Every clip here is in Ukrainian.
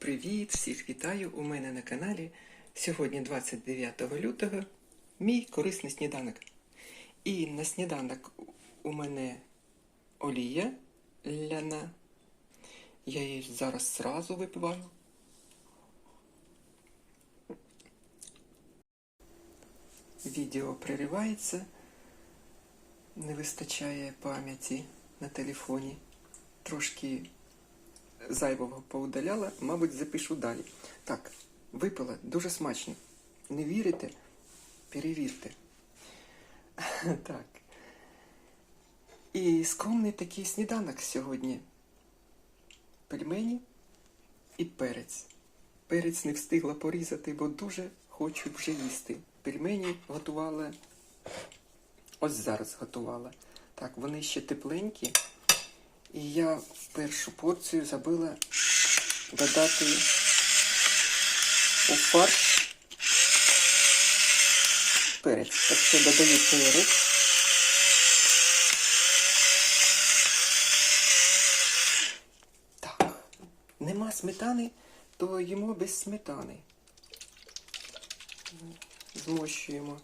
Привіт, всіх вітаю у мене на каналі. Сьогодні 29 лютого, мій корисний сніданок. І на сніданок у мене олія ляна. Я її зараз зразу випиваю. Відео переривається, не вистачає пам'яті на телефоні. Трошки зайвого поудаляла, мабуть, запишу далі. Так, випила дуже смачно. Не вірите? Перевірте. Так. І скромний такий сніданок сьогодні. Пельмені і перець. Перець не встигла порізати, бо дуже хочу вже їсти. Пельмені готувала. Ось зараз готувала. Так, вони ще тепленькі. І я в першу порцію забила додати у фарш перець. Так що додаю перець. Так, нема сметани, то їмо без сметани. Змощуємо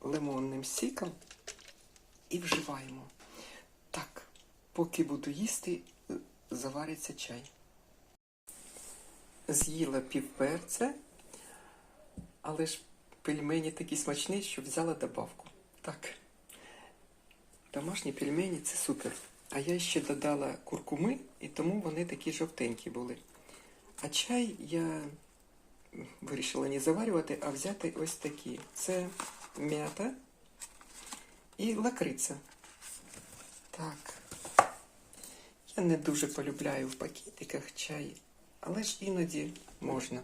лимонним сіком і вживаємо. Поки буду їсти, е, завариться чай. З'їла пів перця, але ж пельмені такі смачні, що взяла добавку. Так. Домашні пельмені це супер. А я ще додала куркуми, і тому вони такі жовтенькі були. А чай я вирішила не заварювати, а взяти ось такі. Це м'ята і лакриця. Так. Я не дуже полюбляю в пакетиках чай, але ж іноді можна.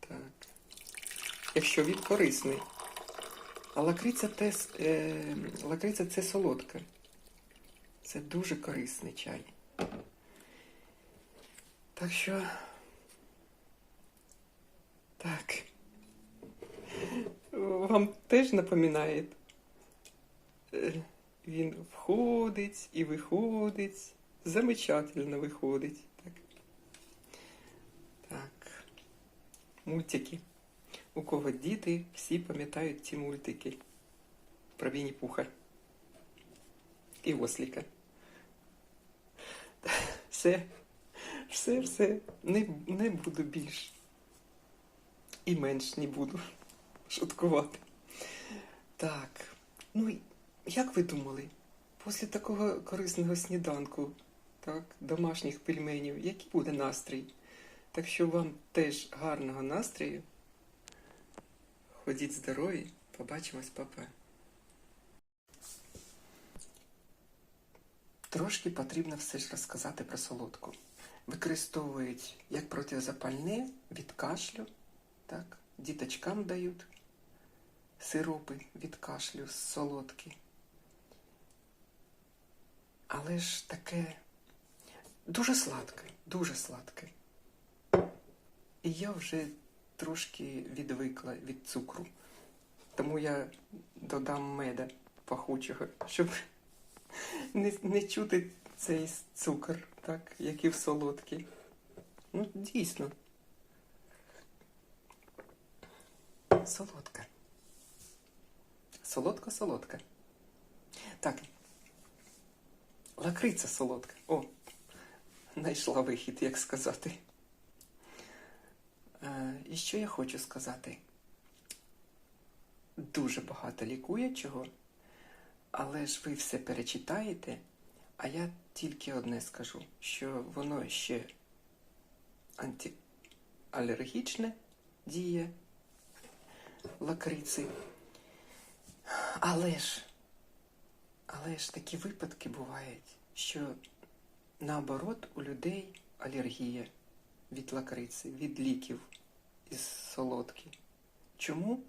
Так. Якщо він корисний. А лакриця, те, е, лакриця це солодка. Це дуже корисний чай. Так що. Так. Вам теж напоминає? Він входить і виходить. Замечательно виходить. Так. Так. Мультики. У кого діти, всі пам'ятають ці мультики. Про Вінні Пуха. І Осліка. Все. Все, все. Не, не буду більш. І менш не буду шуткувати. Так. Ну, і як ви думали, після такого корисного сніданку, так, домашніх пельменів, який буде настрій? Так що вам теж гарного настрою. Ходіть здорові, побачимось, папа. Трошки потрібно все ж розказати про солодку. Використовують як протизапальне від кашлю, так, діточкам дають сиропи від кашлю з солодкі. Але ж таке дуже сладке, дуже сладке. І я вже трошки відвикла від цукру. Тому я додам меда пахучого, щоб не, не чути цей цукор, так, як і в солодкий. Ну, дійсно. Солодка. Солодка-солодка. Так. Лакриця солодка. О, знайшла вихід, як сказати. Е, і що я хочу сказати? Дуже багато лікує чого, але ж ви все перечитаєте, а я тільки одне скажу, що воно ще антиалергічне діє лакриці. Але ж, але ж такі випадки бувають, що наоборот у людей алергія від лакриці, від ліків із солодкі. Чому?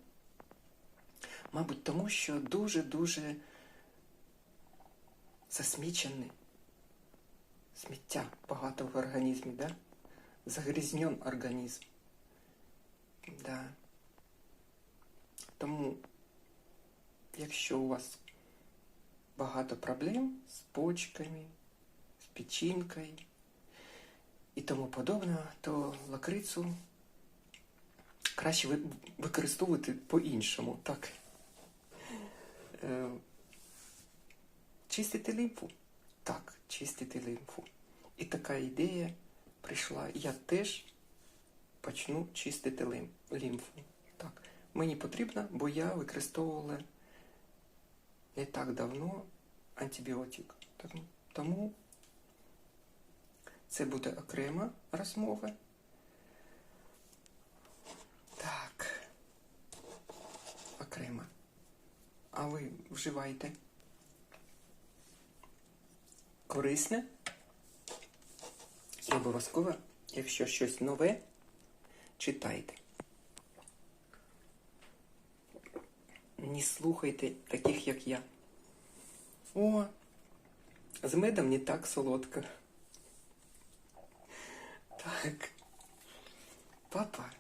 Мабуть, тому що дуже-дуже засмічений сміття багато в організмі, да? Загрізнен організм. Да. Тому, якщо у вас багато проблем з почками, з печінкою, і тому подобне, то лакрицу краще використовувати по-іншому. Так. Е, чистити лімфу? Так, чистити лімфу. І така ідея прийшла. Я теж почну чистити лімфу. Так. Мені потрібно, бо я використовувала не так давно антибіотик. Тому це буде окрема розмова. Так. Окрема. А ви вживаєте? Корисне? І обов'язково, якщо щось нове, читайте. Не слухайте таких, як я. О, з медом не так солодко. Так. Папа